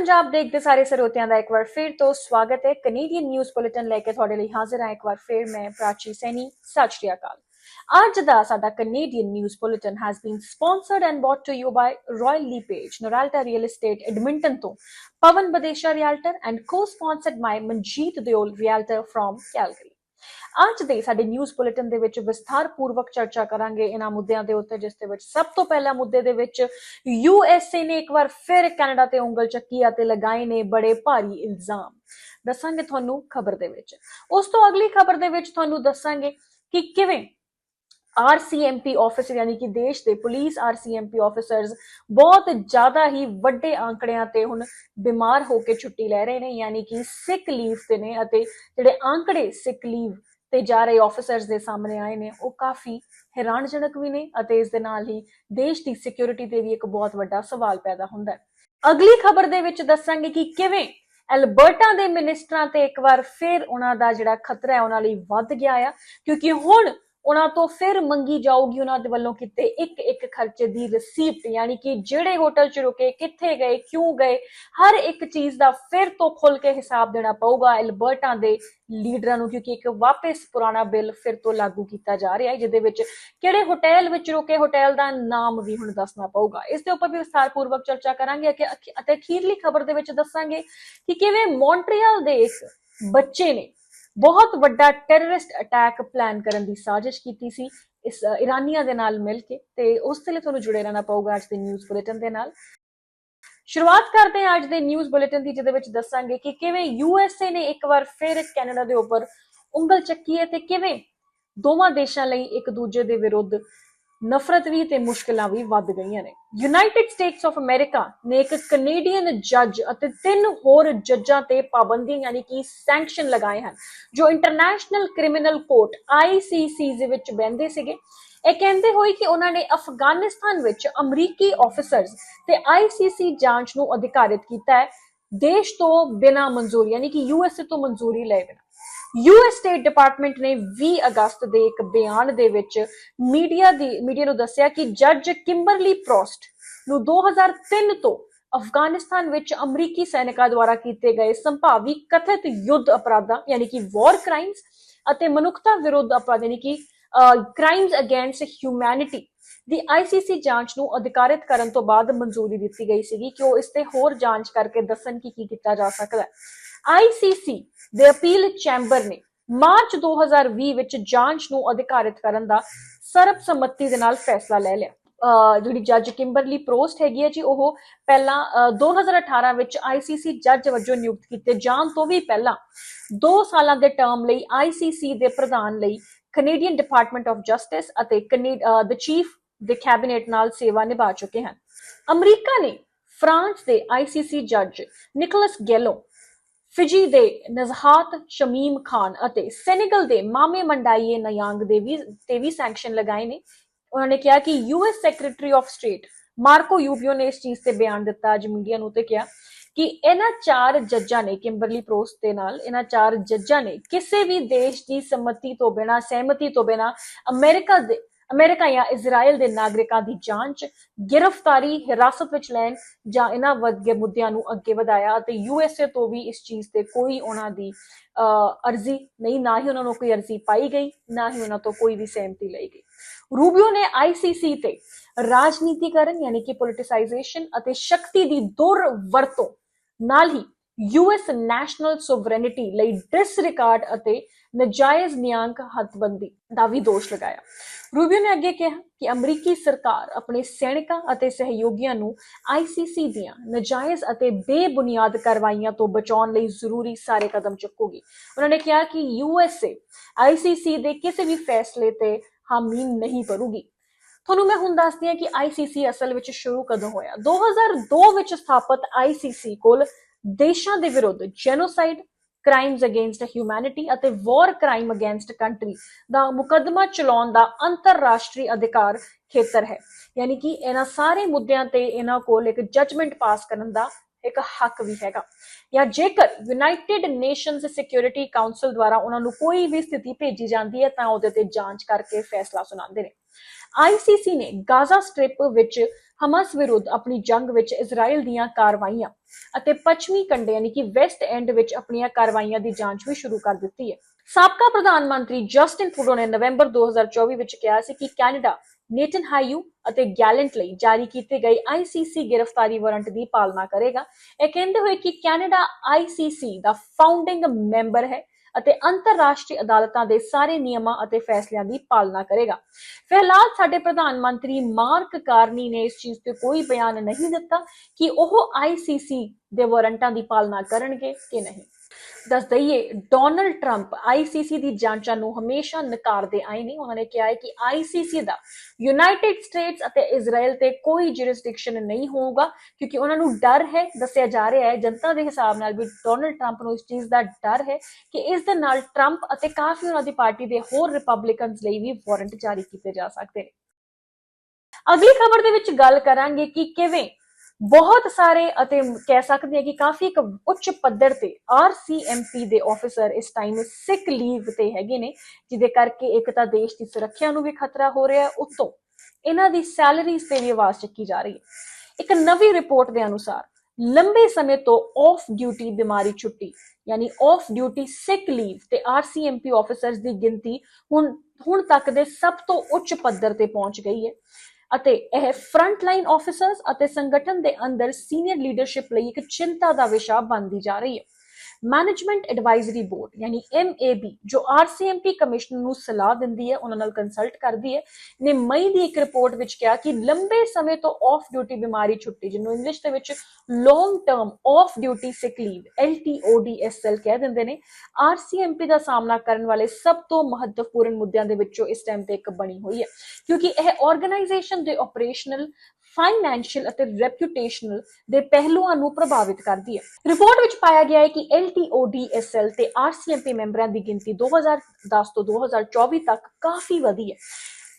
ਪੰਜਾਬ ਦੇਖਦੇ ਸਾਰੇ ਸਰੋਤਿਆਂ ਦਾ ਇੱਕ ਵਾਰ ਫਿਰ ਤੋਂ ਸਵਾਗਤ ਹੈ। ਕੈਨੇਡੀਅਨ ਨਿਊਜ਼ ਬੁਲੇਟਿਨ ਲੈ ਕੇ ਤੁਹਾਡੇ ਲਈ ਹਾਜ਼ਰ ਹਾਂ। ਇੱਕ ਵਾਰ ਫਿਰ ਮੈਂ ਪ੍ਰਾਚੀ ਸੈਣੀ। ਸਤਿ ਸ਼੍ਰੀ ਅਕਾਲ। ਅੱਜ ਦਾ ਸਾਡਾ Canadian news bulletin has been sponsored and brought to you by Royal LePage Noralta real estate Edmonton ਤੋਂ। Pavan Badesha realtor and co-sponsored by Manjit Deol realtor from Calgary ਅੱਜ ਦੇ ਸਾਡੇ ਨਿਊਜ਼ ਬੁਲੇਟਿਨ ਦੇ ਵਿੱਚ ਵਿਸਥਾਰ ਚਰਚਾ ਕਰਾਂਗੇ ਇਹਨਾਂ ਮੁੱਦਿਆਂ ਦੇ ਉੱਤੇ, ਜਿਸ ਦੇ ਵਿੱਚ ਸਭ ਤੋਂ ਪਹਿਲਾ ਮੁੱਦੇ ਦੇ ਵਿੱਚ ਯੂ ਐਸ ਏ ਨੇ ਇੱਕ ਵਾਰ ਫਿਰ ਕੈਨੇਡਾ ਤੇ ਉਂਗਲ ਚੱਕੀ ਅਤੇ ਲਗਾਏ ਨੇ ਬੜੇ ਭਾਰੀ ਇਲਜ਼ਾਮ। ਦੱਸਾਂਗੇ ਤੁਹਾਨੂੰ ਖਬਰ ਦੇ ਵਿੱਚ। ਉਸ ਤੋਂ ਅਗਲੀ ਖਬਰ ਦੇ ਵਿੱਚ ਤੁਹਾਨੂੰ ਦੱਸਾਂਗੇ ਕਿ ਕਿਵੇਂ ਆਰਸੀਐਮਪੀ ਆਫੀਸਰ ਯਾਨੀ ਕਿ ਦੇਸ਼ ਦੇ ਪੁਲਿਸ ਆਰਸੀਐਮਪੀ ਆਫੀਸਰਸ ਬਹੁਤ ਜ਼ਿਆਦਾ ਹੀ ਵੱਡੇ ਆંકੜਿਆਂ ਤੇ ਹੁਣ ਬਿਮਾਰ ਹੋ ਕੇ ਛੁੱਟੀ ਲੈ ਰਹੇ ਨੇ, ਯਾਨੀ ਕਿ ਸਿਕ ਲੀਵ ਤੇ ਨੇ ਅਤੇ ਜਿਹੜੇ ਆંકੜੇ ਸਿਕ ਲੀਵ ਤੇ ਜਾ ਰਹੇ ਆਫੀਸਰਸ ਦੇ ਸਾਹਮਣੇ ਆਏ ਨੇ, ਉਹ ਕਾਫੀ ਹੈਰਾਨਜਨਕ ਵੀ ਨੇ ਅਤੇ ਇਸ ਦੇ ਨਾਲ ਹੀ ਦੇਸ਼ ਦੀ ਸਿਕਿਉਰਿਟੀ ਤੇ ਵੀ ਇੱਕ ਬਹੁਤ ਵੱਡਾ ਸਵਾਲ ਪੈਦਾ ਹੁੰਦਾ ਹੈ। ਅਗਲੀ ਖਬਰ ਦੇ ਵਿੱਚ ਦੱਸਾਂਗੇ ਕਿ ਕਿਵੇਂ ਐਲਬਰਟਾ ਦੇ ਮਿਨਿਸਟਰਾਂ ਤੇ ਇੱਕ ਵਾਰ ਫਿਰ ਉਹਨਾਂ ਦਾ ਜਿਹੜਾ ਖਤਰਾ ਹੈ, ਉਹਨਾਂ ਲਈ ਵੱਧ ਗਿਆ ਆ, ਕਿਉਂਕਿ ਹੁਣ ਉਹਨਾਂ ਤੋਂ ਫਿਰ ਮੰਗੀ ਜਾਊਗੀ ਉਹਨਾਂ ਦੇ ਵੱਲੋਂ ਕਿਤੇ ਇੱਕ ਇੱਕ ਖਰਚੇ ਦੀ ਰਸੀਪਟ ਯਾਨੀ ਕਿ ਜਿਹੜੇ ਹੋਟਲ 'ਚ ਰੁਕੇ, ਕਿੱਥੇ ਗਏ, ਕਿਉਂ ਗਏ, ਹਰ ਇੱਕ ਚੀਜ਼ ਦਾ ਫਿਰ ਤੋਂ ਖੁੱਲ ਕੇ ਹਿਸਾਬ ਦੇਣਾ ਪਊਗਾ ਐਲਬਰਟਾਂ ਦੇ ਲੀਡਰਾਂ ਨੂੰ, ਕਿਉਂਕਿ ਇੱਕ ਵਾਪਸ ਪੁਰਾਣਾ ਬਿੱਲ ਫਿਰ ਤੋਂ ਲਾਗੂ ਕੀਤਾ ਜਾ ਰਿਹਾ ਹੈ, ਜਿਹਦੇ ਵਿੱਚ ਕਿਹੜੇ ਹੋਟਲ ਵਿੱਚ ਰੁਕੇ ਹੋਟਲ ਦਾ ਨਾਮ ਵੀ ਹੁਣ ਦੱਸਣਾ ਪਊਗਾ। ਇਸ ਦੇ ਉੱਪਰ ਵੀ ਵਿਸਥਾਰਪੂਰਵਕ ਚਰਚਾ ਕਰਾਂਗੇ ਕਿ ਅਖੀ- ਅਤੇ ਅਖੀਰਲੀ ਖਬਰ ਦੇ ਵਿੱਚ ਦੱਸਾਂਗੇ ਕਿ ਕਿਵੇਂ ਮੌਂਟਰੀਅਲ ਦੇ ਇੱਕ ਬੱਚੇ ਨੇ ਬਹੁਤ ਵੱਡਾ ਟੈਰਰਿਸਟ ਅਟੈਕ ਪਲਾਨ ਕਰਨ ਦੀ ਸਾਜ਼ਿਸ਼ ਕੀਤੀ ਸੀ ਇਸ ਇਰਾਨੀਆਂ ਦੇ ਨਾਲ ਮਿਲ ਕੇ ਤੇ ਉਸ ਲਈ ਤੁਹਾਨੂੰ ਜੁੜੇ ਰਹਿਣਾ ਪਊਗਾ ਅੱਜ ਦੇ ਨਿਊਜ਼ ਬੁਲੇਟਿਨ ਦੇ ਨਾਲ। ਸ਼ੁਰੂਆਤ ਕਰਦੇ ਹਾਂ ਅੱਜ ਦੇ ਨਿਊਜ਼ ਬੁਲੇਟਿਨ ਦੀ, ਜਿਹਦੇ ਵਿੱਚ ਦੱਸਾਂਗੇ ਕਿ ਕਿਵੇਂ ਯੂਐਸਏ ਨੇ ਇੱਕ ਵਾਰ ਫਿਰ ਕੈਨੇਡਾ ਦੇ ਉੱਪਰ ਉਂਗਲ ਚੱਕੀ ਹੈ ਤੇ ਕਿਵੇਂ ਦੋਵਾਂ ਦੇਸ਼ਾਂ ਲਈ ਇੱਕ ਦੂਜੇ ਦੇ ਵਿਰੁੱਧ ਨਫ਼ਰਤ ਵੀ ਤੇ ਮੁਸ਼ਕਲਾਂ ਵੀ ਵੱਧ ਗਈਆਂ ਨੇ। ਯੂਨਾਈਟਿਡ ਸਟੇਟਸ ਆਫ ਅਮਰੀਕਾ ਨੇ ਇੱਕ ਕੈਨੇਡੀਅਨ ਜੱਜ ਅਤੇ ਤਿੰਨ ਹੋਰ ਜੱਜਾਂ ਤੇ ਪਾਬੰਦੀ ਯਾਨੀ ਕਿ ਸੈਂਕਸ਼ਨ ਲਗਾਏ ਹਨ, ਜੋ ਇੰਟਰਨੈਸ਼ਨਲ ਕ੍ਰਿਮੀਨਲ ਕੋਰਟ ICC ਦੇ ਵਿੱਚ ਬਹਿੰਦੇ ਸੀਗੇ। ਇਹ ਕਹਿੰਦੇ ਹੋਏ ਕਿ ਉਹਨਾਂ ਨੇ ਅਫਗਾਨਿਸਤਾਨ ਵਿੱਚ ਅਮਰੀਕੀ ਆਫੀਸਰਸ ਤੇ ICC ਜਾਂਚ ਨੂੰ ਅਧਿਕਾਰਿਤ ਕੀਤਾ ਹੈ। ਦੇਸ਼ ਤੋਂ ਬਿਨਾਂ ਮਨਜ਼ੂਰੀ, ਯਾਨੀ ਕਿ ਯੂਐਸਏ ਤੋਂ ਮਨਜ਼ੂਰੀ ਲਏ ਬਿਨਾਂ। ਯੂਐਸ ਸਟੇਟ ਡਿਪਾਰਟਮੈਂਟ ਨੇ 20 ਅਗਸਤ ਦੇ ਇੱਕ ਬਿਆਨ ਦੇ ਵਿੱਚ ਮੀਡੀਆ ਦੀ, ਮੀਡੀਆ ਨੂੰ ਦੱਸਿਆ ਕਿ ਜੱਜ ਕਿੰਬਰਲੀ ਪ੍ਰੋਸਟ ਨੂੰ 2003 ਤੋਂ ਅਫਗਾਨਿਸਤਾਨ ਵਿੱਚ ਅਮਰੀਕੀ ਸੈਨਿਕਾਂ ਦੁਆਰਾ ਕੀਤੇ ਗਏ ਸੰਭਾਵੀ ਕਥਿਤ ਯੁੱਧ ਅਪਰਾਧਾਂ, ਯਾਨੀ ਕਿ ਵਾਰ ਕ੍ਰਾਈਮਸ ਅਤੇ ਮਨੁੱਖਤਾ ਵਿਰੁੱਧ ਅਪਰਾਧ, ਯਾਨੀ ਕਿ ਕ੍ਰਾਈਮਸ ਅਗੇਂਸਟ ਹਿਊਮੈਨਿਟੀ ਦੀ ਆਈਸੀਸੀ ਜਾਂਚ ਨੂੰ ਅਧਿਕਾਰਿਤ ਕਰਨ ਤੋਂ ਬਾਅਦ ਮਨਜ਼ੂਰੀ ਦਿੱਤੀ ਗਈ ਸੀਗੀ ਕਿ ਉਹ ਇਸ ਤੇ ਹੋਰ ਜਾਂਚ ਕਰਕੇ ਦੱਸਣ ਕਿ ਕੀ ਕੀਤਾ ਜਾ ਸਕਦਾ ਹੈ। ਆਈਸੀਸੀ ਦੇ ਅਪੀਲ ਚੈਂਬਰ ਨੇ ਮਾਰਚ 2020 ਵਿੱਚ ਜਾਂਚ ਨੂੰ ਅਧਿਕਾਰਿਤ ਕਰਨ ਦਾ ਸਰਬਸੰਮਤੀ ਦੇ ਨਾਲ ਫੈਸਲਾ ਲੈ ਲਿਆ। ਜਿਹੜੀ ਜੱਜ ਕਿੰਬਰਲੀ ਪ੍ਰੋਸਟ ਹੈਗੀ ਹੈ ਜੀ, ਉਹ ਪਹਿਲਾਂ, ਅਹ 2018 ਵਿੱਚ ਆਈਸੀਸੀ ਜੱਜ ਵਜੋਂ ਨਿਯੁਕਤ ਕੀਤੇ ਜਾਣ ਤੋਂ ਵੀ ਪਹਿਲਾਂ 2 ਸਾਲਾਂ ਦੇ ਟਰਮ ਲਈ ਆਈਸੀਸੀ ਦੇ ਪ੍ਰਧਾਨ ਲਈ ਕੈਨੇਡੀਅਨ ਡਿਪਾਰਟਮੈਂਟ ਆਫ ਜਸਟਿਸ ਅਤੇ ਦ ਚੀਫ ਦੇ ਕੈਬਨਿਟ ਨਾਲ ਸੇਵਾ ਨਿਭਾ ਚੁੱਕੇ ਹਨ। ਅਮਰੀਕਾ ਨੇ ਫਰਾਂਸ ਦੇ ਆਈਸੀਸੀ ਜੱਜ ਨਿਕੋਲਸ ਗੈਲੋ ਫਿਜੀ ਦੇ ਨਜ਼ਹਾਤ ਸ਼ਮੀਮ ਖਾਨ ਅਤੇ ਸੈਨੇਗਲ ਦੇ ਮਾਮੇ ਮੰਡਾਈਏ ਨਯਾਂਗ ਦੇ ਵੀ ਤੇ ਵੀ ਸੈਂਕਸ਼ਨ ਲਗਾਏ ਨੇ। ਉਹਨਾਂ ਨੇ ਕਿਹਾ ਕਿ US secretary of state Marco Rubio ਨੇ ਇਸ ਚੀਜ਼ ਤੇ ਬਿਆਨ ਦਿੱਤਾ। ਅੱਜ ਮੀਡੀਆ ਨੂੰ ਤੇ ਕਿਹਾ ਕਿ ਇਹਨਾਂ ਚਾਰ ਜੱਜਾਂ ਨੇ, ਕਿੰਬਰਲੀ ਪ੍ਰੋਸਟ ਦੇ ਨਾਲ, ਇਹਨਾਂ ਚਾਰ ਜੱਜਾਂ ਨੇ ਕਿਸੇ ਵੀ ਦੇਸ਼ ਦੀ ਸੰਮਤੀ ਤੋਂ ਬਿਨਾ, ਸਹਿਮਤੀ ਤੋਂ ਬਿਨਾ ਅਮਰੀਕਾ ਦੇ ਅਮਰੀਕਾ ਜਾਂ ਇਜ਼ਰਾਈਲ ਦੇ ਨਾਗਰਿਕਾਂ ਦੀ ਜਾਂਚ ਗ੍ਰਿਫਤਾਰੀ ਹਿਰਾਸਤ ਵਿੱਚ ਲੈਣ ਜਾਂ ਇਹਨਾਂ ਵਰਗੇ ਮੁੱਦਿਆਂ ਨੂੰ ਅੱਗੇ ਵਧਾਇਆ ਅਤੇ ਯੂਐਸਏ ਤੋਂ ਵੀ ਇਸ ਚੀਜ਼ ਤੇ ਕੋਈ ਉਹਨਾਂ ਦੀ ਅਹ, ਅਰਜ਼ੀ ਨਹੀਂ ਨਾ ਹੀ ਉਹਨਾਂ ਨੂੰ ਕੋਈ ਅਰਜ਼ੀ ਪਾਈ ਗਈ ਨਾ ਹੀ ਉਹਨਾਂ ਤੋਂ ਕੋਈ ਵੀ ਸਹਿਮਤੀ ਲਈ ਗਈ। ਰੂਬੀਓ ਨੇ ਆਈਸੀਸੀ ਤੇ ਰਾਜਨੀਤੀਕਰਨ ਯਾਨੀ ਕਿ ਪੋਲਿਟਿਸਾਈਜੇਸ਼ਨ ਅਤੇ ਸ਼ਕਤੀ ਦੀ ਦੁਰ ਵਰਤੋਂ ਨਾਲ ਹੀ ਯੂਐਸ ਨੈਸ਼ਨਲ ਸੋਵਰੈਨਿਟੀ ਲਈ ਡਿਸਰਿਕਾਰਡ ਅਤੇ ਨਜਾਇਜ਼ ਨਿਆਂਕ ਹੱਥਬੰਦੀ ਦਾ ਵੀ ਦੋਸ਼ ਲਗਾਇਆ। ਰੂਬੀਓ ਨੇ ਅੱਗੇ ਕਿਹਾ ਕਿ ਅਮਰੀਕੀ ਸਰਕਾਰ ਆਪਣੇ ਸੈਨਿਕਾਂ ਅਤੇ ਸਹਿਯੋਗੀਆਂ ਨੂੰ ਆਈਸੀਸੀ ਦੀਆਂ ਨਜਾਇਜ਼ ਅਤੇ ਬੇਬੁਨਿਆਦ ਕਾਰਵਾਈਆਂ ਤੋਂ ਬਚਾਉਣ ਲਈ ਜ਼ਰੂਰੀ ਸਾਰੇ ਕਦਮ ਚੁੱਕੂਗੀ। ਉਹਨਾਂ ਨੇ ਕਿਹਾ ਕਿ ਯੂਐਸਏ ਆਈਸੀਸੀ ਦੇ ਕਿਸੇ ਵੀ ਫੈਸਲੇ ਤੇ ਹਾਮੀ ਨਹੀਂ ਭਰੂਗੀ। ਤੁਹਾਨੂੰ ਮੈਂ ਹੁਣ ਦੱਸਦੀ ਹਾਂ ਕਿ ਆਈਸੀਸੀ ਅਸਲ ਵਿੱਚ ਸ਼ੁਰੂ ਕਦੋਂ ਹੋਇਆ? 2002 ਵਿੱਚ ਸਥਾਪਿਤ ਆਈਸੀਸੀ ਕੋਲ ਦੇਸ਼ਾਂ ਦੇ ਵਿਰੁੱਧ ਜੈਨੋਸਾਈਡ ਕ੍ਰਾਈਮਸ ਅਗੇਂਸਟ ਹਿਊਮੈਨਿਟੀ ਅਤੇ ਵਾਰ ਕ੍ਰਾਈਮ ਅਗੇਂਸਟ ਕੰਟਰੀ ਦਾ ਮੁਕੱਦਮਾ ਚਲਾਉਣ ਦਾ ਅੰਤਰਰਾਸ਼ਟਰੀ ਅਧਿਕਾਰ ਖੇਤਰ ਹੈ। ਯਾਨੀ ਕਿ ਇਹਨਾਂ ਸਾਰੇ ਮੁੱਦਿਆਂ ਤੇ ਇਹਨਾਂ ਕੋਲ ਇੱਕ ਜੱਜਮੈਂਟ ਪਾਸ ਕਰਨ ਦਾ ਇੱਕ ਹੱਕ ਵੀ ਹੈਗਾ। ਜਾਂ ਜੇਕਰ ਯੂਨਾਈਟਿਡ ਨੇਸ਼ਨਸ ਸਿਕਿਉਰਿਟੀ ਕਾਉਂਸਲ ਦੁਆਰਾ ਉਹਨਾਂ ਨੂੰ ਕੋਈ ਵੀ ਸਥਿਤੀ ਭੇਜੀ ਜਾਂਦੀ ਹੈ, ਤਾਂ ਉਹਦੇ ਤੇ ਜਾਂਚ ਕਰਕੇ ਫੈਸਲਾ ਸੁਣਾਉਂਦੇ ਨੇ। ਆਈਸੀਸੀ ਨੇ ਗਾਜ਼ਾ ਸਟ੍ਰਿਪ ਵਿੱਚ ਹਮਸ ਵਿਰੁੱਧ ਆਪਣੀ ਜੰਗ ਵਿੱਚ ਇਜ਼ਰਾਈਲ ਦੀਆਂ ਕਾਰਵਾਈਆਂ ਅਤੇ ਪੱਛਮੀ ਕੰਢੇ, ਯਾਨੀ ਕਿ ਵੈਸਟ ਐਂਡ ਵਿੱਚ ਆਪਣੀਆਂ ਕਾਰਵਾਈਆਂ ਦੀ ਜਾਂਚ ਵੀ ਸ਼ੁਰੂ ਕਰ ਦਿੱਤੀ ਹੈ। ਸਾਬਕਾ ਪ੍ਰਧਾਨ ਮੰਤਰੀ ਜਸਟਿਨ ਟਰੂਡੋ ਨੇ ਨਵੰਬਰ 2024 ਵਿੱਚ ਕਿਹਾ ਸੀ ਕਿ ਕੈਨੇਡਾ ਨੇਟਨ ਹਾਯੂ ਅਤੇ ਗੈਲੈਂਟ ਲਈ ਜਾਰੀ ਕੀਤੇ ਗਏ ਆਈਸੀਸੀ ਗ੍ਰਿਫਤਾਰੀ ਵਾਰੰਟ ਦੀ ਪਾਲਣਾ ਕਰੇਗਾ। ਇਹ ਕਹਿੰਦੇ ਹੋਏ ਕਿ ਕੈਨੇਡਾ ਆਈਸੀਸੀ ਦਾ ਫਾਊਂਡਿੰਗ ਮੈਂਬਰ ਹੈ ਅਤੇ ਅੰਤਰਰਾਸ਼ਟਰੀ ਅਦਾਲਤਾਂ ਦੇ ਸਾਰੇ ਨਿਯਮਾਂ ਅਤੇ ਫੈਸਲਿਆਂ ਦੀ ਪਾਲਣਾ ਕਰੇਗਾ। ਫਿਲਹਾਲ ਸਾਡੇ ਪ੍ਰਧਾਨ ਮੰਤਰੀ ਮਾਰਕ ਕਾਰਨੀ ਨੇ ਇਸ ਚੀਜ਼ ਤੇ ਕੋਈ ਬਿਆਨ ਨਹੀਂ ਦਿੱਤਾ ਕਿ ਉਹ ਆਈਸੀਸੀ ਦੇ ਵਾਰੰਟਾਂ ਦੀ ਪਾਲਣਾ ਕਰਨਗੇ ਕਿ ਨਹੀਂ। ਦੱਸ ਦਈਏ ਡੋਨਲਡ ਟਰੰਪ ਆਈਸੀਸੀ ਦੀ ਜਾਂਚਾਂ ਨੂੰ ਹਮੇਸ਼ਾ ਨਕਾਰਦੇ ਆਏ ਨੇ। ਉਹਨਾਂ ਨੇ ਕਿਹਾ ਹੈ ਕਿ ਆਈਸੀਸੀ ਦਾ ਯੂਨਾਈਟਿਡ ਸਟੇਟਸ ਅਤੇ ਇਜ਼ਰਾਈਲ ਤੇ ਕੋਈ ਜੁਰਿਸਡਿਕਸ਼ਨ ਨਹੀਂ ਹੋਊਗਾ, ਕਿਉਂਕਿ ਉਹਨਾਂ ਨੂੰ ਡਰ ਹੈ। ਦੱਸਿਆ ਜਾ ਰਿਹਾ ਹੈ, ਜਨਤਾ ਦੇ ਹਿਸਾਬ ਨਾਲ ਵੀ ਡੋਨਲਡ ਟਰੰਪ ਨੂੰ ਇਸ ਚੀਜ਼ ਦਾ ਡਰ ਹੈ ਕਿ ਇਸ ਦੇ ਨਾਲ ਟਰੰਪ ਅਤੇ ਕਾਫੀ ਉਹਨਾਂ ਦੀ ਪਾਰਟੀ ਦੇ ਹੋਰ ਰਿਪਬਲਿਕਨਸ ਲਈ ਵੀ ਵਾਰੰਟ ਜਾਰੀ ਕੀਤੇ ਜਾ ਸਕਦੇ ਨੇ। ਅਗਲੀ ਖਬਰ ਦੇ ਵਿੱਚ ਗੱਲ ਕਰਾਂਗੇ ਕਿ ਕਿਵੇਂ ਬਹੁਤ ਸਾਰੇ ਅਤੇ ਕਹਿ ਸਕਦੇ ਹਾਂ ਕਿ ਕਾਫੀ ਇੱਕ ਉੱਚ ਪੱਧਰ ਤੇ ਆਰਸੀਐਮਪੀ ਦੇ ਆਫੀਸਰ ਇਸ ਟਾਈਮ ਸਿਕ ਲੀਵ ਤੇ ਹੈਗੇ ਨੇ, ਜਿਹਦੇ ਕਰਕੇ ਇੱਕ ਤਾਂ ਦੇਸ਼ ਦੀ ਸੁਰੱਖਿਆ ਨੂੰ ਵੀ ਖਤਰਾ ਹੋ ਰਿਹਾ ਹੈ, ਉਤੋਂ ਇਹਨਾਂ ਦੀ ਸੈਲਰੀਜ਼ ਤੇ ਵੀ ਆਵਾਜ਼ ਚੱਕੀ ਜਾ ਰਹੀ ਹੈ। ਇੱਕ ਨਵੀਂ ਰਿਪੋਰਟ ਦੇ ਅਨੁਸਾਰ ਲੰਬੇ ਸਮੇਂ ਤੋਂ ਆਫ ਡਿਊਟੀ ਬਿਮਾਰੀ ਛੁੱਟੀ, ਯਾਨੀ ਆਫ ਡਿਊਟੀ ਸਿਕ ਲੀਵ ਤੇ ਆਰਸੀਐਮਪੀ ਆਫੀਸਰਸ ਦੀ ਗਿਣਤੀ ਹੁਣ ਹੁਣ ਤੱਕ ਦੇ ਸਭ ਤੋਂ ਉੱਚ ਪੱਧਰ ਤੇ ਪਹੁੰਚ ਗਈ ਹੈ। ਅਤੇ ਇਹ ਫਰੰਟ ਲਾਈਨ ਆਫੀਸਰਸ ਅਤੇ ਸੰਗਠਨ ਦੇ ਅੰਦਰ ਸੀਨੀਅਰ ਲੀਡਰਸ਼ਿਪ ਲਈ ਇੱਕ ਚਿੰਤਾ ਦਾ ਵਿਸ਼ਾ ਬਣਦੀ ਜਾ ਰਹੀ ਹੈ। ਮੈਨੇਜਮੈਂਟ ਐਡਵਾਈਜ਼ਰੀ ਬੋਰਡ ਯਾਨੀ MAB ਜੋ RCMP ਕਮਿਸ਼ਨ ਨੂੰ ਸਲਾਹ ਦਿੰਦੀ ਹੈ, ਉਹਨਾਂ ਨਾਲ ਕੰਸਲਟ ਕਰਦੀ ਹੈ। ਨੇ ਮਈ ਦੀ ਇੱਕ ਰਿਪੋਰਟ ਵਿੱਚ ਕਿਹਾ ਕਿ ਲੰਬੇ ਸਮੇਂ ਤੋਂ ਆਫ ਡਿਊਟੀ ਬਿਮਾਰੀ ਛੁੱਟੀ, ਜਿਹਨੂੰ ਇੰਗਲਿਸ਼ ਦੇ ਵਿੱਚ long term of duty sick leave LTODSL ਕਹਿ ਦਿੰਦੇ ਨੇ RCMP ਦਾ ਸਾਹਮਣਾ ਕਰਨ ਵਾਲੇ ਸਭ ਤੋਂ ਮਹੱਤਵਪੂਰਨ ਮੁੱਦਿਆਂ ਦੇ ਵਿੱਚੋਂ ਇਸ ਟਾਈਮ ਤੇ ਇੱਕ ਬਣੀ ਹੋਈ ਹੈ। ਕਿਉਂਕਿ ਇਹ ਆਰਗੇਨਾਈਜੇਸ਼ਨ ਦੇ ਆਪਰੇਸ਼ਨਲ ਫਾਈਨੈਂਸ਼ੀਅਲ ਅਤੇ ਰੈਪਿਊਟੇਸ਼ਨਲ ਦੇ ਪਹਿਲੂਆਂ ਨੂੰ ਪ੍ਰਭਾਵਿਤ ਕਰਦੀ ਹੈ। ਰਿਪੋਰਟ ਵਿੱਚ ਪਾਇਆ ਗਿਆ ਹੈ ਕਿ LTODSL ਤੇ RCMP ਮੈਂਬਰਾਂ ਦੀ ਗਿਣਤੀ 2010 ਤੋਂ 2024 ਤੱਕ ਕਾਫੀ ਵਧੀ ਹੈ।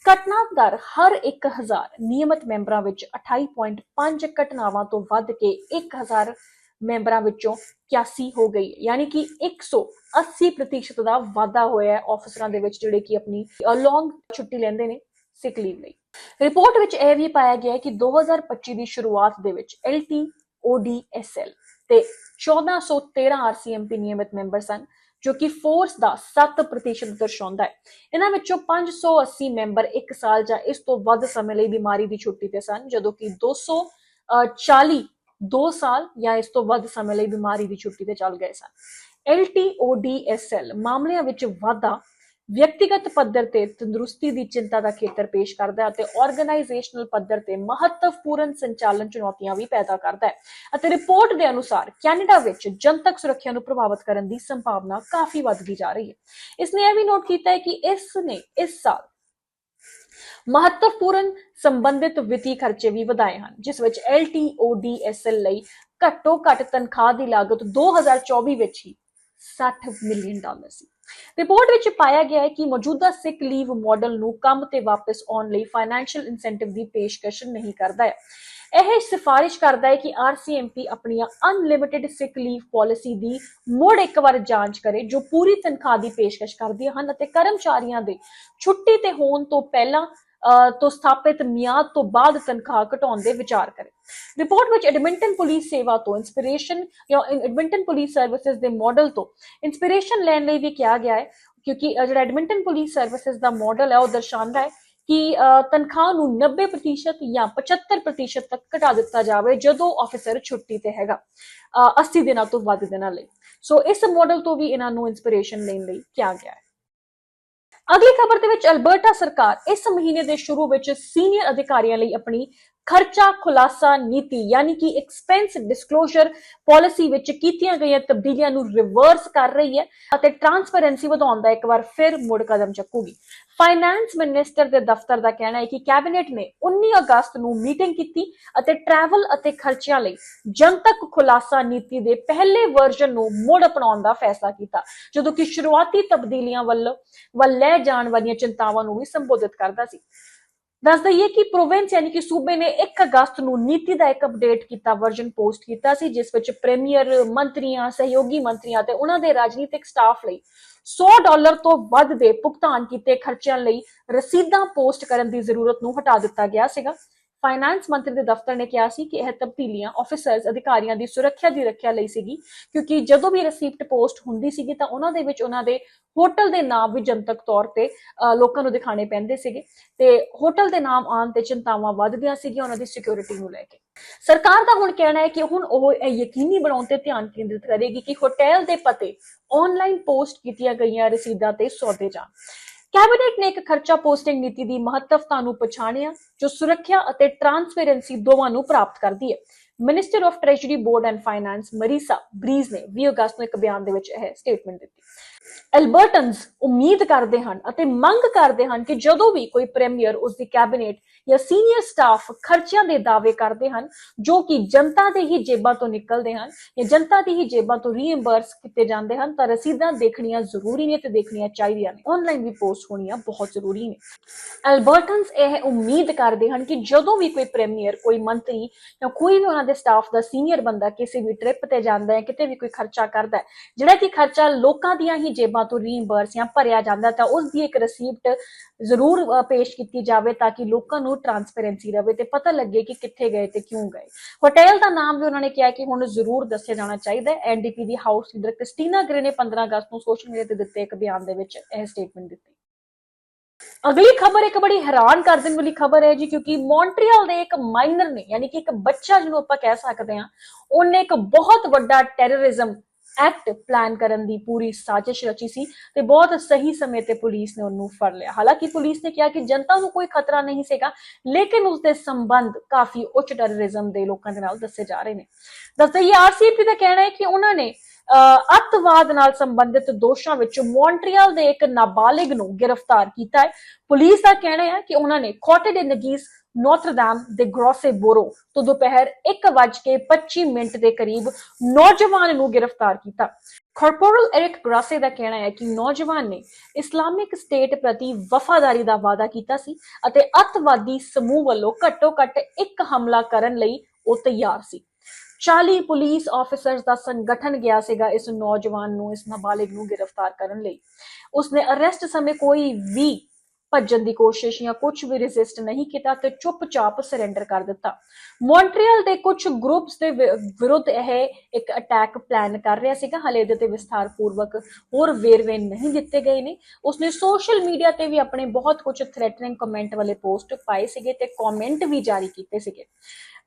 ਘਟਨਾ ਦਰ ਹਰ 1000 ਨਿਯਮਤ ਮੈਂਬਰਾਂ ਵਿੱਚ 28.5 ਘਟਨਾਵਾਂ ਤੋਂ ਵੱਧ ਕੇ 1000 ਮੈਂਬਰਾਂ ਵਿੱਚੋਂ 81 ਹੋ ਗਈ ਹੈ। ਯਾਨੀ ਕਿ 180% ਦਾ ਵਾਧਾ ਹੋਇਆ ਹੈ। ਆਫੀਸਰਾਂ ਦੇ ਵਿੱਚ ਜਿਹੜੇ ਕਿ ਆਪਣੀ ਲੌਂਗ ਛੁੱਟੀ ਲੈਂਦੇ ਨੇ ਸਿਕ ਲੀਵ ਲਈ। ਰਿਪੋਰਟ ਵਿੱਚ ਇਹ ਵੀ ਪਾਇਆ ਗਿਆ ਹੈ ਕਿ 2025 ਦੀ ਸ਼ੁਰੂਆਤ ਦੇ ਵਿੱਚ LTODSL ਤੇ 1413 RCMP ਨਿਯਮਿਤ ਮੈਂਬਰ ਸਨ, ਜੋ ਕਿ ਫੋਰਸ ਦਾ 7% ਦਰਸਾਉਂਦਾ ਹੈ। ਇਹਨਾਂ ਵਿੱਚੋਂ 580 ਮੈਂਬਰ 1 ਸਾਲ ਜਾਂ ਇਸ ਤੋਂ ਵੱਧ ਸਮੇਂ ਲਈ ਬਿਮਾਰੀ ਦੀ ਛੁੱਟੀ ਤੇ ਸਨ, ਜਦੋਂ ਕਿ 240 2 ਸਾਲ ਜਾਂ ਇਸ ਤੋਂ ਵੱਧ ਸਮੇਂ ਲਈ ਬਿਮਾਰੀ ਦੀ ਛੁੱਟੀ ਤੇ ਚੱਲ ਗਏ ਸਨ। LTODSL ਮਾਮਲਿਆਂ ਵਿੱਚ ਵਾਧਾ ਵਿਅਕਤੀਗਤ ਪੱਧਰ ਤੇ ਤੰਦਰੁਸਤੀ ਦੀ ਚਿੰਤਾ ਦਾ ਖੇਤਰ ਪੇਸ਼ ਕਰਦਾ ਹੈ ਅਤੇ ਆਰਗੇਨਾਈਜੇਸ਼ਨਲ ਪੱਧਰ ਤੇ ਮਹੱਤਵਪੂਰਨ ਸੰਚਾਲਨ ਚੁਣੌਤੀਆਂ ਵੀ ਪੈਦਾ ਕਰਦਾ ਹੈ ਅਤੇ ਰਿਪੋਰਟ ਦੇ ਅਨੁਸਾਰ ਕੈਨੇਡਾ ਵਿੱਚ ਜਨਤਕ ਸੁਰੱਖਿਆ ਨੂੰ ਪ੍ਰਭਾਵਿਤ ਕਰਨ ਦੀ ਸੰਭਾਵਨਾ ਕਾਫੀ ਵੱਧਦੀ ਜਾ ਰਹੀ ਹੈ। ਇਸ ਨੇ ਇਹ ਵੀ ਨੋਟ ਕੀਤਾ ਹੈ ਕਿ ਇਸ ਨੇ ਇਸ ਸਾਲ ਮਹੱਤਵਪੂਰਨ ਸੰਬੰਧਿਤ ਵਿੱਤੀ ਖਰਚੇ ਵੀ ਵਧਾਏ ਹਨ, ਜਿਸ ਵਿੱਚ LTODSL ਲਈ ਘੱਟੋ ਘੱਟ ਤਨਖਾਹ ਦੀ ਲਾਗਤ 2024 ਵਿੱਚ ਹੀ 60 ਮਿਲੀਅਨ ਡਾਲਰ ਸੀ। ਰਿਪੋਰਟ ਵਿੱਚ ਪਾਇਆ ਗਿਆ ਹੈ ਕਿ ਮੌਜੂਦਾ ਸਿਕ ਲੀਵ ਮਾਡਲ ਨੂੰ ਕੰਮ ਤੇ ਵਾਪਸ ਆਉਣ ਲਈ ਫਾਈਨੈਂਸ਼ੀਅਲ ਇਨਸੈਂਟਿਵ ਦੀ ਪੇਸ਼ਕਸ਼ ਨਹੀਂ ਕਰਦਾ ਹੈ। ਇਹ ਸਿਫਾਰਿਸ਼ ਕਰਦਾ ਹੈ ਕਿ RCMP ਆਪਣੀਆਂ ਅਨਲਿਮਿਟਿਡ ਸਿਕ ਲੀਵ ਪਾਲਿਸੀ ਦੀ ਮੁੜ ਇੱਕ ਵਾਰ ਜਾਂਚ ਕਰੇ, ਜੋ ਪੂਰੀ ਤਨਖਾਹ ਦੀ ਪੇਸ਼ਕਸ਼ ਕਰਦੀਆਂ ਹਨ ਅਤੇ ਕਰਮਚਾਰੀਆਂ ਦੇ ਛੁੱਟੀ ਤੇ ਹੋਣ ਤੋਂ ਪਹਿਲਾਂ ਤੋਂ ਸਥਾਪਿਤ ਮਿਆਦ ਤੋਂ ਬਾਅਦ ਤਨਖਾਹ ਘਟਾਉਣ ਦੇ ਵਿਚਾਰ ਕਰੇ। ਰਿਪੋਰਟ ਵਿੱਚ ਐਡਮਿੰਟਨ ਪੁਲਿਸ ਸੇਵਾ ਤੋਂ ਇਨਸਪੀਰੇਸ਼ਨ ਜਾਂ ਐਡਮਿੰਟਨ ਪੁਲਿਸ ਸਰਵਿਸਿਜ਼ ਦੇ ਮਾਡਲ ਤੋਂ ਇਨਸਪੀਰੇਸ਼ਨ ਲੈਣ ਲਈ ਵੀ ਕਿਹਾ ਗਿਆ ਹੈ ਕਿਉਂਕਿ ਜਿਹੜਾ ਐਡਮਿੰਟਨ ਪੁਲਿਸ ਸਰਵਿਸਿਜ਼ ਦਾ ਮਾਡਲ ਹੈ ਉਹ ਦਰਸਾਉਂਦਾ ਹੈ ਕਿ ਤਨਖਾਹ ਨੂੰ 90% ਜਾਂ 75% ਤੱਕ ਘਟਾ ਦਿੱਤਾ ਜਾਵੇ ਜਦੋਂ ਆਫੀਸਰ ਛੁੱਟੀ ਤੇ ਹੈਗਾ ਅਹ, 80 ਦਿਨਾਂ ਤੋਂ ਵੱਧ ਦਿਨਾਂ ਲਈ। ਸੋ ਇਸ ਮਾਡਲ ਤੋਂ ਵੀ ਇਹਨਾਂ ਨੂੰ ਇਨਸਪੀਰੇਸ਼ਨ ਲੈਣ ਲਈ ਕਿਹਾ ਗਿਆ ਹੈ। ਅਗਲੀ ਖਬਰ ਦੇ ਵਿੱਚ ਅਲਬਰਟਾ ਸਰਕਾਰ ਇਸ ਮਹੀਨੇ ਦੇ ਸ਼ੁਰੂ ਵਿੱਚ ਸੀਨੀਅਰ ਅਧਿਕਾਰੀਆਂ ਲਈ ਆਪਣੀ ਖਰਚਾ, ਖੁਲਾਸਾ ਨੀਤੀ, ਯਾਨੀ ਕਿ ਐਕਸਪੈਂਸ ਡਿਸਕਲੋਜ਼ਰ ਪਾਲਿਸੀ ਵਿੱਚ ਕੀਤੀਆਂ ਗਈਆਂ ਤਬਦੀਲੀਆਂ ਨੂੰ ਰਿਵਰਸ ਕਰ ਰਹੀ ਹੈ ਅਤੇ ਟਰਾਂਸਪੇਰੈਂਸੀ ਵਧਾਉਣ ਦਾ ਇੱਕ ਵਾਰ ਫਿਰ ਮੁੜ ਕਦਮ ਚੱਕੂਗੀ। ਫਾਈਨਾਂਸ ਮਿਨਿਸਟਰ ਦੇ ਦਫ਼ਤਰ ਦਾ ਕਹਿਣਾ ਹੈ ਕਿ ਕੈਬਨਿਟ ਨੇ 19 ਅਗਸਤ ਨੂੰ ਮੀਟਿੰਗ ਕੀਤੀ ਅਤੇ ਟਰੈਵਲ ਅਤੇ ਖਰਚਿਆਂ ਲਈ ਜਨਤਕ ਖੁਲਾਸਾ ਨੀਤੀ ਦੇ ਪਹਿਲੇ ਵਰਜ਼ਨ ਨੂੰ ਮੁੜ ਅਪਣਾਉਣ ਦਾ ਫੈਸਲਾ ਕੀਤਾ, ਜਦੋਂ ਕਿ ਸ਼ੁਰੂਆਤੀ ਤਬਦੀਲੀਆਂ ਵੱਲ ਵੱਲ ਲੈ ਜਾਣ ਵਾਲੀਆਂ ਚਿੰਤਾਵਾਂ ਨੂੰ ਵੀ ਸੰਬੋਧਿਤ ਕਰਦਾ ਸੀ। ਦੱਸ ਦਈਏ ਕਿ ਪ੍ਰੋਵਿੰਸ ਯਾਨੀ ਕਿ ਸੂਬੇ ਨੇ 1 ਅਗਸਤ ਨੂੰ ਨੀਤੀ ਦਾ ਇੱਕ ਅਪਡੇਟ ਕੀਤਾ ਵਰਜਨ ਪੋਸਟ ਕੀਤਾ ਸੀ, ਜਿਸ ਵਿੱਚ ਪ੍ਰੀਮੀਅਰ ਮੰਤਰੀਆਂ, ਸਹਿਯੋਗੀ ਮੰਤਰੀਆਂ ਤੇ ਉਹਨਾਂ ਦੇ ਰਾਜਨੀਤਿਕ ਸਟਾਫ ਲਈ 100 ਡਾਲਰ ਤੋਂ ਵੱਧ ਦੇ ਭੁਗਤਾਨ ਕੀਤੇ ਖਰਚਿਆਂ ਲਈ ਰਸੀਦਾਂ ਪੋਸਟ ਕਰਨ ਦੀ ਜ਼ਰੂਰਤ ਨੂੰ ਹਟਾ ਦਿੱਤਾ ਗਿਆ ਸੀਗਾ। ਫਾਈਨਾਂਸ ਮੰਤਰੀ ਦੇ ਦਫ਼ਤਰ ਨੇ ਕਿਹਾ ਸੀ ਕਿ ਇਹ ਤਬਦੀਲੀਆਂ ਆਫੀਸਰਸ ਅਧਿਕਾਰੀਆਂ ਦੀ ਸੁਰੱਖਿਆ ਦੀ ਰੱਖਿਆ ਲਈ ਸੀਗੀ, ਕਿਉਂਕਿ ਜਦੋਂ ਵੀ ਰਸੀਪਟ ਪੋਸਟ ਹੁੰਦੀ ਸੀਗੀ ਤਾਂ ਉਹਨਾਂ ਦੇ ਵਿੱਚ ਉਹਨਾਂ ਦੇ ਹੋਟਲ ਦੇ ਨਾਮ ਵੀ ਜਨਤਕ ਤੌਰ ਤੇ ਲੋਕਾਂ ਨੂੰ ਦਿਖਾਣੇ ਪੈਂਦੇ ਸੀਗੇ ਤੇ ਹੋਟਲ ਦੇ ਨਾਮ ਆਉਣ ਤੇ ਚਿੰਤਾਵਾਂ ਵੱਧਦੀਆਂ ਸੀਗੀਆਂ ਉਹਨਾਂ ਦੀ ਸਿਕਿਉਰਿਟੀ ਨੂੰ ਲੈ ਕੇ। ਸਰਕਾਰ ਦਾ ਹੁਣ ਕਹਿਣਾ ਹੈ ਕਿ ਹੁਣ ਉਹ ਇਹ ਯਕੀਨੀ ਬਣਾਉਣ ਤੇ ਧਿਆਨ ਕੇਂਦਰਿਤ ਕਰੇਗੀ ਕਿ ਹੋਟਲ ਦੇ ਪਤੇ ਆਨਲਾਈਨ ਪੋਸਟ ਕੀਤੀਆਂ ਗਈਆਂ ਰਸੀਦਾਂ ਤੇ ਸੌਦੇ ਜਾਣ। ਕੈਬਨਿਟ ਨੇ ਇੱਕ ਖਰਚਾ ਪੋਸਟਿੰਗ ਨੀਤੀ ਦੀ ਮਹੱਤਵਤਾ ਨੂੰ ਪਛਾਣਿਆ, ਜੋ ਸੁਰੱਖਿਆ ਅਤੇ ਟ੍ਰਾਂਸਪੇਰੈਂਸੀ ਦੋਵਾਂ ਨੂੰ ਪ੍ਰਾਪਤ ਕਰਦੀ ਹੈ। Minister of treasury board and finance Marisa Breeze ਨੇ 20 ਅਗਸਤ ਨੂੰ ਇੱਕ ਬਿਆਨ ਦੇ ਵਿੱਚ ਇਹ ਸਟੇਟਮੈਂਟ ਦਿੱਤੀ। ਐਲਬਰਟਨਸ ਉਮੀਦ ਕਰਦੇ ਹਨ ਅਤੇ ਮੰਗ ਕਰਦੇ ਹਨ ਕਿ ਜਦੋਂ ਵੀ ਕੋਈ ਪ੍ਰੀਮੀਅਰ ਉਸ ਦੀ ਕੈਬਨਿਟ ਜਾਂ ਸੀਨੀਅਰ ਸਟਾਫ ਖਰਚਿਆਂ ਦੇ ਦਾਅਵੇ ਕਰਦੇ ਹਨ, ਜੋ ਕਿ ਜਨਤਾ ਦੇ ਹੀ ਜੇਬਾਂ ਤੋਂ ਨਿਕਲਦੇ ਹਨ ਜਾਂ ਜਨਤਾ ਦੀ ਹੀ ਜੇਬਾਂ ਤੋਂ ਰੀਇੰਬਰਸ ਕੀਤੇ ਜਾਂਦੇ ਹਨ, ਤਾਂ ਰਸੀਦਾਂ ਦੇਖਣੀਆਂ ਜ਼ਰੂਰੀ ਨੇ ਤੇ ਦੇਖਣੀਆਂ ਚਾਹੀਦੀਆਂ ਨੇ। ਆਨਲਾਈਨ ਵੀ ਪੋਸਟ ਹੋਣੀਆਂ ਬਹੁਤ ਜ਼ਰੂਰੀ ਨੇ। ਐਲਬਰਟਨਸ ਇਹ ਉਮੀਦ ਕਰਦੇ ਹਨ ਕਿ ਜਦੋਂ ਵੀ ਕੋਈ ਪ੍ਰੀਮੀਅਰ ਕੋਈ ਮੰਤਰੀ ਜਾਂ ਕੋਈ ਵੀ ਉਹਨਾਂ ਦੇ ਸਟਾਫ ਦਾ ਸੀਨੀਅਰ ਬੰਦਾ ਕਿਸੇ ਵੀ ਟ੍ਰਿਪ ਤੇ ਜਾਂਦਾ ਹੈ ਕਿਤੇ ਵੀ ਕੋਈ ਖਰਚਾ ਕਰਦਾ ਹੈ, ਜਿਹੜਾ ਕਿ ਖਰਚਾ ਲੋਕਾਂ ਦੀਆਂ ਹੀ ਜੇਬਾਂ ਤੋਂ ਰੀਇੰਬਰਸ ਜਾਂ ਭਰਿਆ ਜਾਂਦਾ ਤਾਂ ਉਸ ਦੀ ਇੱਕ ਰਸੀਪਟ ਜ਼ਰੂਰ ਪੇਸ਼ ਕੀਤੀ ਜਾਵੇ ਤਾਂ ਕਿ ਲੋਕਾਂ ਨੂੰ ਟਰਾਂਸਪੇਰੈਂਸੀ ਰਵੇ ਤੇ ਪਤਾ ਲੱਗੇ ਕਿ ਕਿੱਥੇ ਗਏ ਤੇ ਕਿਉਂ ਗਏ। ਹੋਟਲ ਦਾ ਨਾਮ ਵੀ ਉਹਨਾਂ ਨੇ ਕਿਹਾ ਕਿ ਹੁਣ ਜ਼ਰੂਰ ਦੱਸਿਆ ਜਾਣਾ ਚਾਹੀਦਾ ਹੈ। ਐਨਡੀਪੀ ਦੀ ਹਾਊਸ ਲੀਡਰ ਕ੍ਰਿਸਟੀਨਾ ਗ੍ਰੇ ਨੇ 15 ਅਗਸਤ ਨੂੰ ਸੋਸ਼ਲ ਮੀਡੀਆ ਤੇ ਦਿੱਤੇ ਇੱਕ ਬਿਆਨ ਦੇ ਵਿੱਚ ਇਹ ਸਟੇਟਮੈਂਟ ਦਿੱਤੀ। ਅਗਲੀ ਖਬਰ ਇੱਕ ਬੜੀ ਹੈਰਾਨ ਕਰ ਦੇਣ ਵਾਲੀ ਖਬਰ ਹੈ ਜੀ, ਕਿਉਂਕਿ ਮੌਂਟਰੀਅਲ ਦੇ ਇੱਕ ਮਾਈਨਰ ਨੇ, ਯਾਨੀ ਕਿ ਇੱਕ ਬੱਚਾ ਜਿਹਨੂੰ ਆਪਾਂ ਕਹਿ ਸਕਦੇ ਹਾਂ, ਉਹਨੇ ਇੱਕ ਬਹੁਤ ਵੱਡਾ ਟੈਰਰਿਜ਼ਮ ਐਕਟ ਪਲਾਨ ਕਰਨ ਦੀ ਪੂਰੀ ਸਾਜ਼ਿਸ਼ ਰਚੀ ਸੀ ਤੇ ਬਹੁਤ ਸਹੀ ਸਮੇਂ ਤੇ ਪੁਲਿਸ ਨੇ ਉਹਨੂੰ ਫੜ ਲਿਆ। ਹਾਲਾਂਕਿ ਪੁਲਿਸ ਨੇ ਕਿਹਾ ਕਿ ਜਨਤਾ ਨੂੰ ਕੋਈ ਖਤਰਾ ਨਹੀਂ ਸੀਗਾ ਲੇਕਿਨ ਉਸ ਦੇ ਸੰਬੰਧ ਕਾਫੀ ਉੱਚ ਟੈਰਰਿਜ਼ਮ ਦੇ ਲੋਕਾਂ ਦੇ ਨਾਲ ਦੱਸੇ ਜਾ ਰਹੇ ਨੇ। ਦੱਸਦੇ ਹੀ ਆਰਸੀਪੀ ਦਾ ਕਹਿਣਾ ਹੈ ਕਿ ਉਹਨਾਂ ਨੇ ਅਹ, ਅੱਤਵਾਦ ਨਾਲ ਸੰਬੰਧਿਤ ਦੋਸ਼ਾਂ ਵਿੱਚ ਮੌਂਟਰੀਅਲ ਦੇ ਇੱਕ ਨਾਬਾਲਿਗ ਨੂੰ ਗ੍ਰਿਫਤਾਰ ਕੀਤਾ ਹੈ। ਪੁਲਿਸ ਦਾ ਕਹਿਣਾ ਹੈ ਕਿ ਉਹਨਾਂ ਨੇ ਖੋਟੇ ਦੇ ਨਗੀਸ ਨੋਟਰਡਾਮ ਦੇ ਗ੍ਰੋਸੇ ਬੋਰੋ ਤੋਂ ਦੁਪਹਿਰ 1:25 ਮਿੰਟ ਦੇ ਕਰੀਬ ਨੌਜਵਾਨ ਨੂੰ ਗ੍ਰਿਫਤਾਰ ਕੀਤਾ। ਕਾਰਪੋਰਲ ਐਰਿਕ ਗ੍ਰਾਸੇ ਦਾ ਕਹਿਣਾ ਹੈ ਕਿ ਨੌਜਵਾਨ ਨੇ ਇਸਲਾਮਿਕ ਸਟੇਟ ਪ੍ਰਤੀ ਵਫਾਦਾਰੀ ਦਾ ਵਾਅਦਾ ਕੀਤਾ ਸੀ ਅਤੇ ਅੱਤਵਾਦੀ ਸਮੂਹ ਵੱਲੋਂ ਘੱਟੋ-ਘੱਟ ਇੱਕ ਹਮਲਾ ਕਰਨ ਲਈ ਉਹ ਤਿਆਰ ਸੀ। 40 ਪੁਲਿਸ ਆਫੀਸਰਸ ਦਾ ਸੰਗਠਨ ਗਿਆ ਸੀਗਾ ਇਸ ਨੌਜਵਾਨ ਨੂੰ ਇਸ ਨਾਬਾਲਿਗ ਨੂੰ ਗ੍ਰਿਫਤਾਰ ਕਰਨ ਲਈ। ਉਸਨੇ ਅਰੈਸਟ ਸਮੇਂ ਕੋਈ ਵੀ ਭੱਜਣ ਦੀ ਕੋਸ਼ਿਸ਼ ਜਾਂ ਕੁਝ ਵੀ ਰੈਜ਼ਿਸਟ ਨਹੀਂ ਕੀਤਾ ਤੇ ਚੁੱਪਚਾਪ ਸਰੈਂਡਰ ਕਰ ਦਿੱਤਾ। ਮੌਂਟਰੀਅਲ ਦੇ ਕੁਝ ਗਰੁੱਪਸ ਦੇ ਵਿਰੁੱਧ ਇਹ ਇੱਕ ਅਟੈਕ ਪਲਾਨ ਕਰ ਰਿਹਾ ਸੀਗਾ। ਹਲੇ ਇਹਦੇ ਤੇ ਵਿਸਥਾਰਪੂਰਵਕ ਹੋਰ ਵੇਰਵੇ ਨਹੀਂ ਦਿੱਤੇ ਗਏ ਨੇ। ਉਸਨੇ ਸੋਸ਼ਲ ਮੀਡੀਆ ਤੇ ਵੀ ਆਪਣੇ ਬਹੁਤ ਕੁਝ ਥ੍ਰੈਟਨਿੰਗ ਕਮੈਂਟ ਵਾਲੇ ਪੋਸਟ ਪਾਏ ਸੀਗੇ ਤੇ ਕਮੈਂਟ ਵੀ ਜਾਰੀ ਕੀਤੇ ਸੀਗੇ।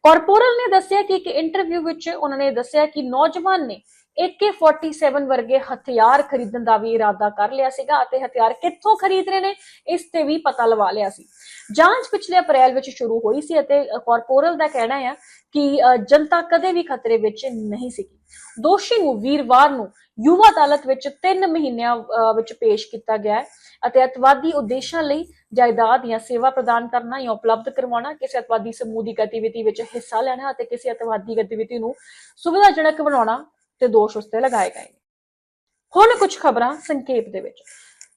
ਕਾਰਪੋਰਲ ਨੇ ਦੱਸਿਆ ਕਿ ਇੱਕ ਇੰਟਰਵਿਊ ਵਿੱਚ ਉਹਨਾਂ ਨੇ ਦੱਸਿਆ ਕਿ ਨੌਜਵਾਨ ਨੇ AK47 ਵਰਗੇ ਹਥਿਆਰ ਖਰੀਦਣ ਦਾ ਵੀ ਇਰਾਦਾ ਕਰ ਲਿਆ ਸੀਗਾ ਅਤੇ ਹਥਿਆਰ ਕਿੱਥੋਂ ਖਰੀਦ ਰਹੇ ਨੇ, ਇਸ ਤੇ ਵੀ ਪਤਾ ਲਵਾ ਲਿਆ ਸੀ। ਜਾਂਚ ਪਿਛਲੇ ਅਪ੍ਰੈਲ ਵਿੱਚ ਸ਼ੁਰੂ ਹੋਈ ਸੀ ਅਤੇ ਕਾਰਪੋਰਲ ਦਾ ਕਹਿਣਾ ਹੈ ਕਿ ਜਨਤਾ ਕਦੇ ਵੀ ਖਤਰੇ ਵਿੱਚ ਨਹੀਂ ਸੀ ਦੋਸ਼ੀ ਨੂੰ ਵੀਰਵਾਰ ਨੂੰ ਯੁਵਾ ਅਦਾਲਤ ਵਿੱਚ 3 ਮਹੀਨਿਆਂ ਵਿੱਚ ਪੇਸ਼ ਕੀਤਾ ਗਿਆ ਹੈ ਅਤੇ ਅਤਵਾਦੀ ਉਦੇਸ਼ਾਂ ਲਈ ਜਾਇਦਾਦ ਜਾਂ ਸੇਵਾ ਪ੍ਰਦਾਨ ਕਰਨਾ ਜਾਂ ਉਪਲਬਧ ਕਰਵਾਉਣਾ, ਕਿਸੇ ਅਤਵਾਦੀ ਸਮੂਹ ਦੀ ਗਤੀਵਿਧੀ ਵਿੱਚ ਹਿੱਸਾ ਲੈਣਾ ਅਤੇ ਕਿਸੇ ਅਤਵਾਦੀ ਗਤੀਵਿਧੀ ਨੂੰ ਸੁਵਿਧਾਜਨਕ ਬਣਾਉਣਾ ਤੇ ਦੋਸ਼ ਉਸ ਤੇ ਲਗਾਏ ਗਏ। ਨੇ ਹੁਣ ਕੁਝ ਖਬਰਾਂ ਸੰਖੇਪ ਦੇ ਵਿੱਚ।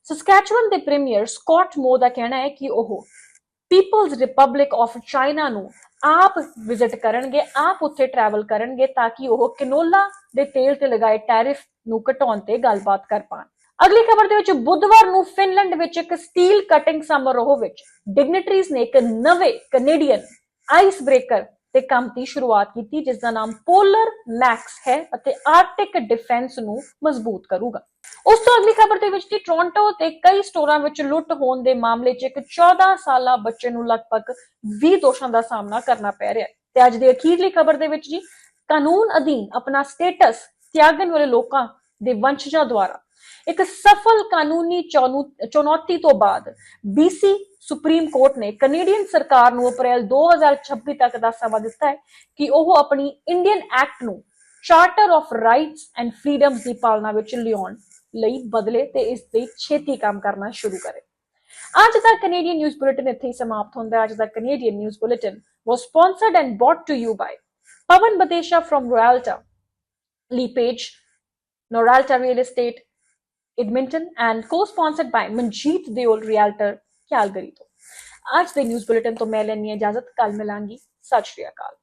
ਸਸਕੈਚੁਅਨ ਦੇ ਪ੍ਰੀਮੀਅਰ ਸਕਾਟ ਮੋ ਦਾ ਕਹਿਣਾ ਹੈ ਕਿ ਉਹ ਪੀਪਲਜ਼ ਰਿਪਬਲਿਕ ਆਫ ਚਾਈਨਾ ਨੂੰ ਆਪ ਵਿਜ਼ਿਟ ਕਰਨਗੇ, ਆਪ ਉੱਥੇ ਟਰੈਵਲ ਕਰਨਗੇ ਤਾਂ ਕਿ ਉਹ ਕਿਨੋਲਾ ਦੇ ਤੇਲ ਤੇ ਲਗਾਏ ਟੈਰਿਫ ਨੂੰ ਘਟਾਉਣ ਤੇ ਗੱਲਬਾਤ ਕਰ ਪਾਣ। ਅਗਲੀ ਖਬਰ ਦੇ ਵਿੱਚ ਬੁੱਧਵਾਰ ਨੂੰ ਫਿਨਲੈਂਡ ਵਿੱਚ ਇੱਕ ਸਟੀਲ ਕਟਿੰਗ ਸਮਾਰੋਹ ਵਿੱਚ ਡਿਗਨਿਟਰੀਜ਼ ਨੇ ਇੱਕ ਨਵੇਂ ਕੈਨੇਡੀਅਨ ਆਈਸ ਬ੍ਰੇਕਰ ਤੇ ਕੰਮ ਦੀ ਸ਼ੁਰੂਆਤ ਕੀਤੀ, ਜਿਸ ਦਾ ਨਾਮ ਪੋਲਰ ਮੈਕਸ ਹੈ ਅਤੇ ਆਰਟਿਕ ਡਿਫੈਂਸ ਨੂੰ ਮਜ਼ਬੂਤ ਕਰੂਗਾ। ਉਸ ਤੋਂ ਅਗਲੀ ਖਬਰ ਦੇ ਵਿੱਚ ਜੀ ਟੋਰਾਂਟੋ ਤੇ ਕਈ ਸਟੋਰਾਂ ਵਿੱਚ ਲੁੱਟ ਹੋਣ ਦੇ ਮਾਮਲੇ 'ਚ ਇੱਕ 14 ਸਾਲਾ ਬੱਚੇ ਨੂੰ ਲਗਭਗ 20 ਦੋਸ਼ਾਂ ਦਾ ਸਾਹਮਣਾ ਕਰਨਾ ਪੈ ਰਿਹਾ ਹੈ। ਤੇ ਅੱਜ ਦੀ ਅਖੀਰਲੀ ਖਬਰ ਦੇ ਵਿੱਚ ਜੀ, ਕਾਨੂੰਨ ਅਧੀਨ ਆਪਣਾ ਸਟੇਟਸ ਤਿਆਗਣ ਵਾਲੇ ਲੋਕਾਂ ਦੇ ਵੰਸ਼ਜਾਂ ਦੁਆਰਾ ਇੱਕ ਸਫਲ ਕਾਨੂੰਨੀ ਚੁਣੌਤੀ ਤੋਂ ਬਾਅਦ BC ਸੁਪਰੀਮ ਕੋਰਟ ਨੇ ਕੈਨੇਡੀਅਨ ਸਰਕਾਰ ਨੂੰ ਅਪ੍ਰੈਲ 2026 ਤੱਕ ਦਾ ਸਮਾਂ ਦਿੱਤਾ ਹੈ ਕਿ ਉਹ ਆਪਣੀ ਇੰਡੀਅਨ ਐਕਟ ਨੂੰ charter of rights and freedoms ਦੀ ਪਾਲਣਾ ਵਿੱਚ ਲਿਆਉਣ ਲਈ ਬਦਲੇ ਤੇ ਇਸ ਤੇ ਛੇਤੀ ਕੰਮ ਕਰਨਾ ਸ਼ੁਰੂ ਕਰੇ। ਅੱਜ ਦਾ ਕੈਨੇਡੀਅਨ ਨਿਊਜ਼ ਬੁਲੇਟਿਨ ਇੱਥੇ ਹੀ ਸਮਾਪਤ ਹੁੰਦਾ ਹੈ। ਅੱਜ ਦਾ Canadian news bulletin was sponsored and brought to you by Pavan Badesha from Royal LePage Noralta real estate Edmonton and co-sponsored by Manjit Deol realtor Calgary ਤੋਂ ਅੱਜ ਦੇ ਨਿਊਜ਼ ਬੁਲੇਟਿਨ ਤੋਂ ਮੈਂ ਲੈਂਦੀ ਹਾਂ ਇਜਾਜ਼ਤ ਕੱਲ੍ਹ ਮਿਲਾਂਗੀ ਸਤਿ ਸ਼੍ਰੀ ਅਕਾਲ